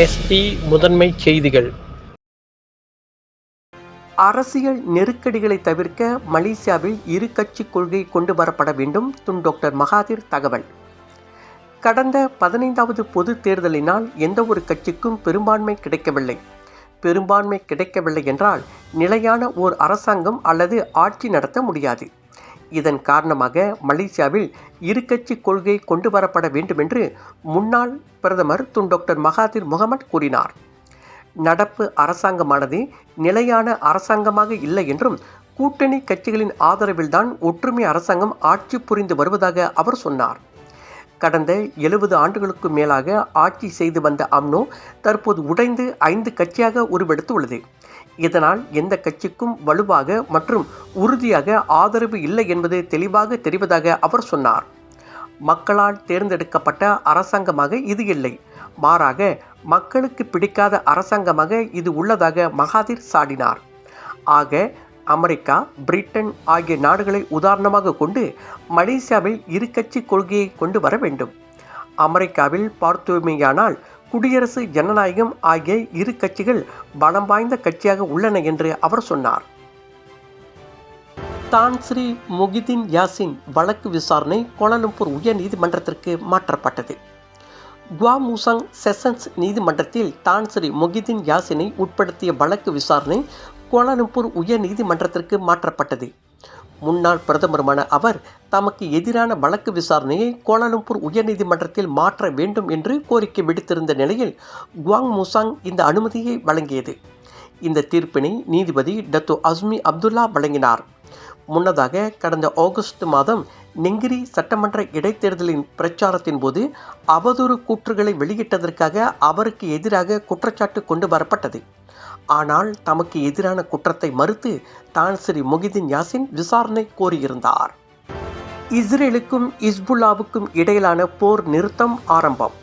SP முதன்மை செய்திகள். அரசியல் நெருக்கடிகளை தவிர்க்க மலேசியாவில் இரு கட்சி கொள்கை கொண்டு வரப்பட வேண்டும் துன் டாக்டர் மகாதீர் தகவல். கடந்த பதினைந்தாவது பொது தேர்தலினால் எந்த ஒரு கட்சிக்கும் பெரும்பான்மை கிடைக்கவில்லை. பெரும்பான்மை கிடைக்கவில்லை என்றால் நிலையான ஓர் அரசாங்கம் அல்லது ஆட்சி நடத்த முடியாது. இதன் காரணமாக மலேசியாவில் இரு கட்சி கொள்கை கொண்டு வரப்பட வேண்டுமென்று முன்னாள் பிரதமர் துன் டாக்டர் மகாதீர் முகமது கூறினார். நடப்பு அரசாங்கமானது நிலையான அரசாங்கமாக இல்லை என்றும் கூட்டணி கட்சிகளின் ஆதரவில்தான் ஒற்றுமை அரசாங்கம் ஆட்சி புரிந்து வருவதாக அவர் சொன்னார். கடந்த எழுபது ஆண்டுகளுக்கு மேலாக ஆட்சி செய்து வந்த அம்னோ தற்போது உடைந்து ஐந்து கட்சியாக உருவெடுத்து உள்ளது இதனால் எந்த கட்சிக்கும் வலுவாக மற்றும் உறுதியாக ஆதரவு இல்லை என்பது தெளிவாக தெரிவதாக அவர் சொன்னார். மக்களால் தேர்ந்தெடுக்கப்பட்ட அரசாங்கமாக இது இல்லை. மாறாக மக்களுக்கு பிடிக்காத அரசாங்கமாக இது உள்ளதாக மகாதீர் சாடினார். ஆக அமெரிக்கா பிரிட்டன் ஆகிய நாடுகளை உதாரணமாக கொண்டு மலேசியாவில் இரு கட்சி கொள்கையை கொண்டு வர வேண்டும். அமெரிக்காவில் பார்த்தோமேயானால் குடியரசு ஜனநாயகம் ஆகிய இரு கட்சிகள் பலம் வாய்ந்த கட்சியாக உள்ளன என்று அவர் சொன்னார். தான் ஸ்ரீ முகிதீன் யாசின் வழக்கு விசாரணை கோலாலம்பூர் உயர் நீதிமன்றத்திற்கு மாற்றப்பட்டது குவாமுசாங் செஷன்ஸ் நீதிமன்றத்தில் தான் ஸ்ரீ முகிதீன் யாசினை உட்படுத்திய வழக்கு விசாரணை கோலாலம்பூர் உயர் நீதிமன்றத்திற்கு மாற்றப்பட்டது. முன்னாள் பிரதமருமான அவர் தமக்கு எதிரான வழக்கு விசாரணையை கோலாலம்பூர் உயர்நீதிமன்றத்தில் மாற்ற வேண்டும் என்று கோரிக்கை விடுத்திருந்த நிலையில் குவாங் முசாங் இந்த அனுமதியை வழங்கியது. இந்த தீர்ப்பினை நீதிபதி டத்து அஸ்மி அப்துல்லா வழங்கினார். முன்னதாக கடந்த ஆகஸ்ட் மாதம் நெங்கிரி சட்டமன்ற இடைத்தேர்தலின் பிரச்சாரத்தின் போது அவதூறு கூற்றுகளை வெளியிட்டதற்காக அவருக்கு எதிராக குற்றச்சாட்டு கொண்டு வரப்பட்டது. ஆனால் தமக்கு எதிரான குற்றத்தை மறுத்து தான் ஸ்ரீ முகிதீன் யாசின் விசாரணை கோரியிருந்தார். இஸ்ரேலுக்கும் இஸ்புல்லாவுக்கும் இடையிலான போர் நிறுத்தம் ஆரம்பம்.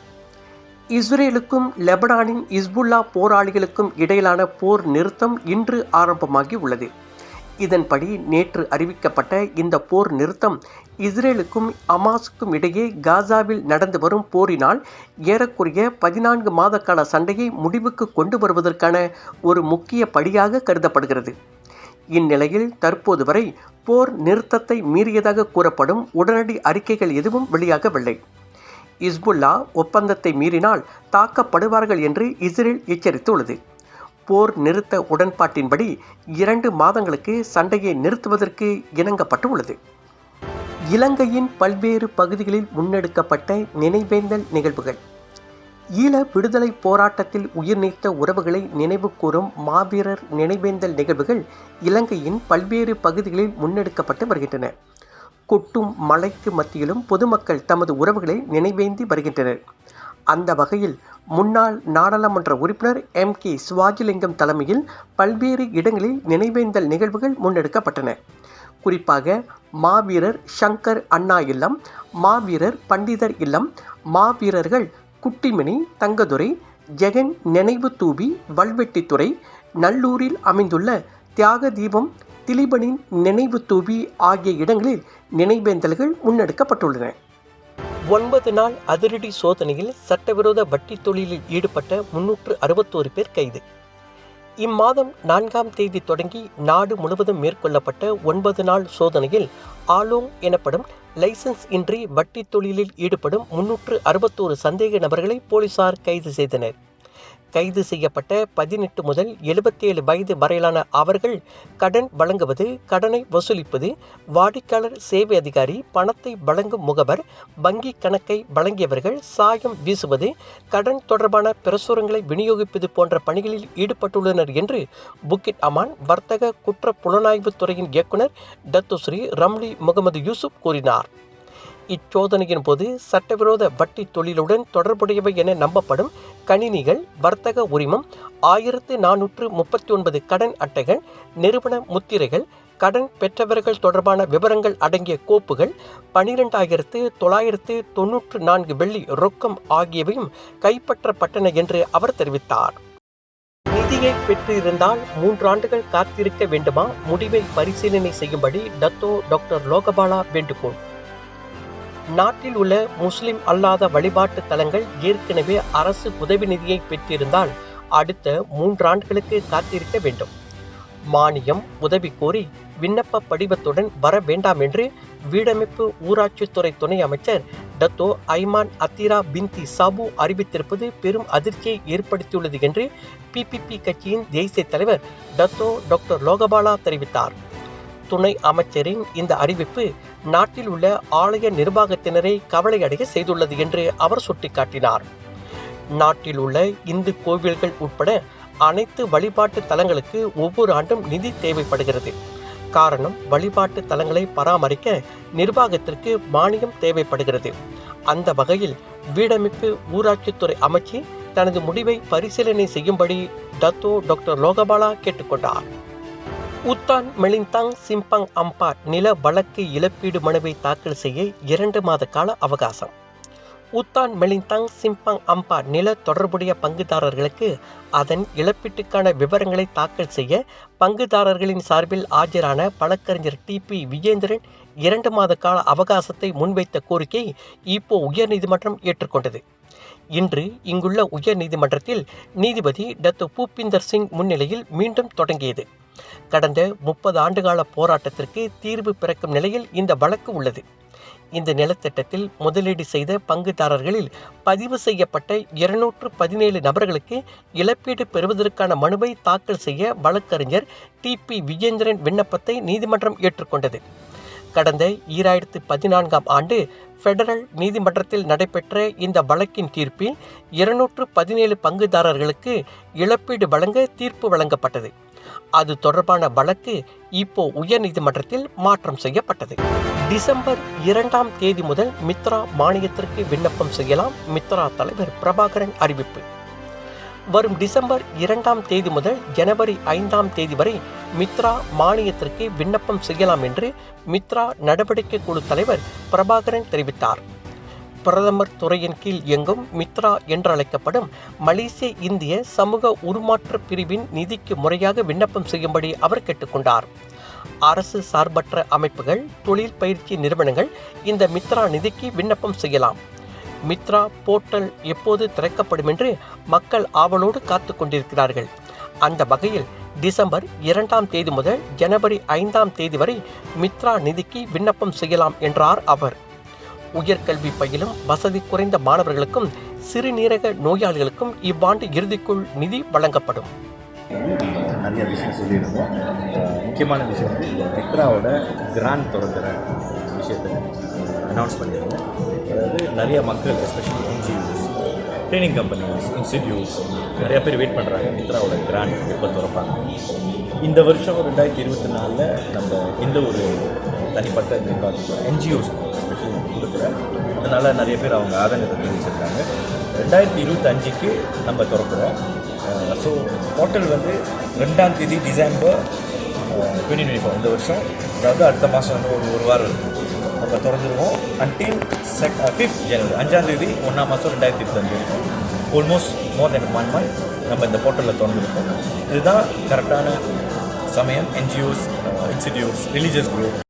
இஸ்ரேலுக்கும் லெபனானின் இஸ்புல்லா போராளிகளுக்கும் இடையிலான போர் நிறுத்தம் இன்று ஆரம்பமாகி உள்ளது. இதன்படி நேற்று அறிவிக்கப்பட்ட இந்த போர் நிறுத்தம் இஸ்ரேலுக்கும் அமாஸுக்கும் இடையே காசாவில் நடந்து வரும் போரினால் ஏறக்குறைய பதினான்கு மாத கால சண்டையை முடிவுக்கு கொண்டு வருவதற்கான ஒரு முக்கிய படியாக கருதப்படுகிறது. இந்நிலையில் தற்போது வரை போர் நிறுத்தத்தை மீறியதாக கூறப்படும் உடனடி அறிக்கைகள் எதுவும் வெளியாகவில்லை. இஸ்புல்லா ஒப்பந்தத்தை மீறினால் தாக்கப்படுவார்கள் என்று இஸ்ரேல் எச்சரித்துள்ளது. போர் நிறுத்த உடன்பாட்டின்படி இரண்டு மாதங்களுக்கு சண்டையை நிறுத்துவதற்கு இணங்கப்பட்டு உள்ளது இலங்கையின் பல்வேறு பகுதிகளில் முன்னெடுக்கப்பட்ட நினைவேந்தல் நிகழ்வுகள். ஈழ விடுதலை போராட்டத்தில் உயிர் நீத்த உறவுகளை நினைவு கூறும் மாவீரர் நினைவேந்தல் நிகழ்வுகள் இலங்கையின் பல்வேறு பகுதிகளில் முன்னெடுக்கப்பட்டு வருகின்றன. கொட்டும் மலைக்கு மத்தியிலும் பொதுமக்கள் தமது உறவுகளை நினைவேந்தி வருகின்றனர். அந்த வகையில் முன்னாள் நாடாளுமன்ற உறுப்பினர் எம் கே சிவாஜிலிங்கம் தலைமையில் பல்வேறு இடங்களில் நினைவேந்தல் நிகழ்வுகள் முன்னெடுக்கப்பட்டன. குறிப்பாக மாவீரர் ஷங்கர் அண்ணா இல்லம் மாவீரர் பண்டிதர் இல்லம் மாவீரர்கள் குட்டிமணி தங்கதுரை ஜெகன் நினைவு தூபி வல்வெட்டித்துறை நல்லூரில் அமைந்துள்ள தியாக தீபம் திலீபனின் நினைவு தூபி ஆகிய இடங்களில் நினைவேந்தல்கள் முன்னெடுக்கப்பட்டுள்ளன. ஒன்பது நாள் அதிரடி சோதனையில் சட்டவிரோத வட்டி தொழிலில் ஈடுபட்ட முன்னூற்று அறுபத்தோரு பேர் கைது. இம்மாதம் நான்காம் தேதி தொடங்கி நாடு முழுவதும் மேற்கொள்ளப்பட்ட ஒன்பது நாள் சோதனையில் ஆலோங் எனப்படும் லைசன்ஸ் இன்றி வட்டி தொழிலில் ஈடுபடும் முன்னூற்று அறுபத்தோரு சந்தேக நபர்களை போலீசார் கைது செய்தனர். கைது செய்யப்பட்ட பதினெட்டு முதல் எழுபத்தேழு வயது வரையிலான அவர்கள் கடன் வழங்குவது கடனை வசூலிப்பது வாடிக்கையாளர் சேவை அதிகாரி பணத்தை வழங்கும் முகவர் வங்கி கணக்கை வழங்கியவர்கள் சாயம் வீசுவது கடன் தொடர்பான பிரசுரங்களை விநியோகிப்பது போன்ற பணிகளில் ஈடுபட்டுள்ளனர் என்று புக்கிட் அமான் வர்த்தக குற்ற புலனாய்வு துறையின் இயக்குனர் டத்துஸ்ரீ ரம்லி முகமது யூசுப் கூறினார். இச்சோதனையின் போது சட்டவிரோத வட்டி தொழிலுடன் தொடர்புடையவை என நம்பப்படும் கணினிகள் வர்த்தக உரிமம் ஆயிரத்து நானூற்று முப்பத்தி ஒன்பது கடன் அட்டைகள் நிறுவன முத்திரைகள் கடன் பெற்றவர்கள் தொடர்பான விவரங்கள் அடங்கிய கோப்புகள் பனிரெண்டாயிரத்து தொள்ளாயிரத்து தொன்னூற்று நான்கு வெள்ளி ரொக்கம் ஆகியவையும் கைப்பற்றப்பட்டன என்று அவர் தெரிவித்தார். நிதியை பெற்றிருந்தால் மூன்றாண்டுகள் காத்திருக்க வேண்டுமா? முடிவை பரிசீலனை செய்யும்படி டத்தோ டாக்டர் லோகபாலா வேண்டுகோள். நாட்டில் உள்ள முஸ்லிம் அல்லாத வழிபாட்டு தலங்கள் ஏற்கனவே அரசு உதவி நிதியை பெற்றிருந்தால் அடுத்த மூன்றாண்டுகளுக்கு காத்திருக்க வேண்டும். மானியம் உதவி கோரி விண்ணப்ப படிவத்துடன் வர வேண்டாம் என்று வீடமைப்பு ஊராட்சித்துறை துணை அமைச்சர் டத்தோ ஐமான் அத்திரா பின்தி சாபு அறிவித்திருப்பது பெரும் அதிர்ச்சியை ஏற்படுத்தியுள்ளது என்று பிபிபி கட்சியின் தேசிய தலைவர் டத்தோ டாக்டர் லோகபாலா தெரிவித்தார். துணை அமைச்சரின் இந்த அறிவிப்பு நாட்டில் உள்ள ஆலய நிர்வாகத்தினரை கவலையடைய செய்துள்ளது என்று அவர் சுட்டிக்காட்டினார். நாட்டில் உள்ள இந்து கோவில்கள் உட்பட அனைத்து வழிபாட்டு தலங்களுக்கு ஒவ்வொரு ஆண்டும் நிதி தேவைப்படுகிறது. காரணம் வழிபாட்டு தலங்களை பராமரிக்க நிர்வாகத்திற்கு மானியம் தேவைப்படுகிறது. அந்த வகையில் வீடமைப்பு ஊராட்சித்துறை அமைச்சு தனது முடிவை பரிசீலனை செய்யும்படி டத்தோ டாக்டர் லோகபாலா கேட்டுக்கொண்டார். உத்தான் மெலிந்தாங் சிம்பங் அம்பாட் நில வழக்கு இழப்பீடு மனுவை தாக்கல் செய்ய இரண்டு மாத கால அவகாசம். உத்தான் மெலிந்தாங் சிம்பங் அம்பா நில தொடர்புடைய பங்குதாரர்களுக்கு அதன் இழப்பீட்டுக்கான விவரங்களை தாக்கல் செய்ய பங்குதாரர்களின் சார்பில் ஆஜரான வழக்கறிஞர் டிபி விஜேந்திரன் இரண்டு மாத கால அவகாசத்தை முன்வைத்த கோரிக்கை இப்போ உயர்நீதிமன்றம் ஏற்றுக்கொண்டது. இன்று இங்குள்ள உயர்நீதிமன்றத்தில் நீதிபதி டத்து பூபிந்தர் சிங் முன்னிலையில் மீண்டும் தொடங்கியது. கடந்த முப்பது ஆண்டுகால போராட்டத்திற்கு தீர்வு பிறக்கும் நிலையில் இந்த வழக்கு உள்ளது. இந்த நிலத்திட்டத்தில் முதலீடு செய்த பங்குதாரர்களில் பதிவு செய்யப்பட்ட இருநூற்று பதினேழு நபர்களுக்கு இழப்பீடு பெறுவதற்கான மனுவை தாக்கல் செய்ய வழக்கறிஞர் டிபி விஜேந்திரன் விண்ணப்பத்தை நீதிமன்றம் ஏற்றுக்கொண்டது. கடந்த ஈராயிரத்து பதினான்காம் ஆண்டு ஃபெடரல் நீதிமன்றத்தில் நடைபெற்ற இந்த வழக்கின் தீர்ப்பில் இருநூற்று பதினேழு பங்குதாரர்களுக்கு இழப்பீடு வழங்க தீர்ப்பு வழங்கப்பட்டது. அது தொடர்பான வழக்கு இப்போ உயர்நீதிமன்றத்தில் மாற்றம் செய்யப்பட்டது. டிசம்பர் இரண்டாம் தேதி முதல் மித்ரா மானியத்திற்கு விண்ணப்பம் செய்யலாம் மித்ரா தலைவர் பிரபாகரன் அறிவிப்பு. வரும் டிசம்பர் இரண்டாம் தேதி முதல் ஜனவரி ஐந்தாம் தேதி வரை மித்ரா மானியத்திற்கு விண்ணப்பம் செய்யலாம் என்று மித்ரா நடவடிக்கை குழு தலைவர் பிரபாகரன் தெரிவித்தார். பிரதமர் துறையின் கீழ் இயங்கும் மித்ரா என்றழைக்கப்படும் மலேசிய இந்திய சமூக உருமாற்ற பிரிவின் நிதிக்கு முறையாக விண்ணப்பம் செய்யும்படி அவர் கேட்டுக்கொண்டார். அரசு சார்பற்ற அமைப்புகள் தொழில் பயிற்சி நிறுவனங்கள் இந்த மித்ரா நிதிக்கு விண்ணப்பம் செய்யலாம். மித்ரா போர்ட்டல் எப்போது திறக்கப்படும் என்று மக்கள் ஆவலோடு காத்து கொண்டிருக்கிறார்கள். அந்த வகையில் டிசம்பர் இரண்டாம் தேதி முதல் ஜனவரி ஐந்தாம் தேதி வரை மித்ரா நிதிக்கு விண்ணப்பம் செய்யலாம் என்றார் அவர். உயர்கல்வி பயிலும் வசதி குறைந்த மாணவர்களுக்கும் சிறுநீரக நோயாளிகளுக்கும் இவ்வாண்டு இறுதிக்குள் நிதி வழங்கப்படும். நிறைய விஷயம் சொல்லியிருந்தோம். முக்கியமான விஷயம் வந்து இந்த மித்ராவோட கிராண்ட் தொடங்குற விஷயத்தை அனௌன்ஸ் பண்ணியிருந்தோம். அதாவது நிறைய மக்கள் especially NGOs training companies institutes நிறைய பேர் வெயிட் பண்ணுறாங்க மித்ராவோட கிராண்ட் எப்போ திறப்பாங்க. இந்த வருஷம் ரெண்டாயிரத்தி இருபத்தி நாலில் நம்ம எந்த ஒரு தனிப்பட்ட என்ஜிஓஸ் ஸ்பெஷல் கொடுக்குறேன் அதனால் நிறைய பேர் அவங்க ஆதங்கத்தை தெரிவிச்சிருக்காங்க. ரெண்டாயிரத்தி இருபத்தஞ்சுக்கு நம்ம திறக்கிறோம். ஸோ ஹோட்டல் வந்து ரெண்டாம் தேதி டிசம்பர் டுவெண்ட்டி டுவெண்ட்டி ஃபோர் இந்த வருஷம். அதாவது அடுத்த மாதம் வந்து ஒரு ஒரு வாரம் இருக்கும் நம்ம திறந்துருவோம். அன்டில் செக் ஃபிஃப்த் ஜனவரி அஞ்சாம் தேதி ஒன்றாம் மாதம் ரெண்டாயிரத்தி இருபத்தஞ்சு. இருக்கும் almost more than one month நம்ம இந்த போர்ட்டலில் திறந்துருக்கோம். இதுதான் கரெக்டான சமயம். NGOs institutes religious group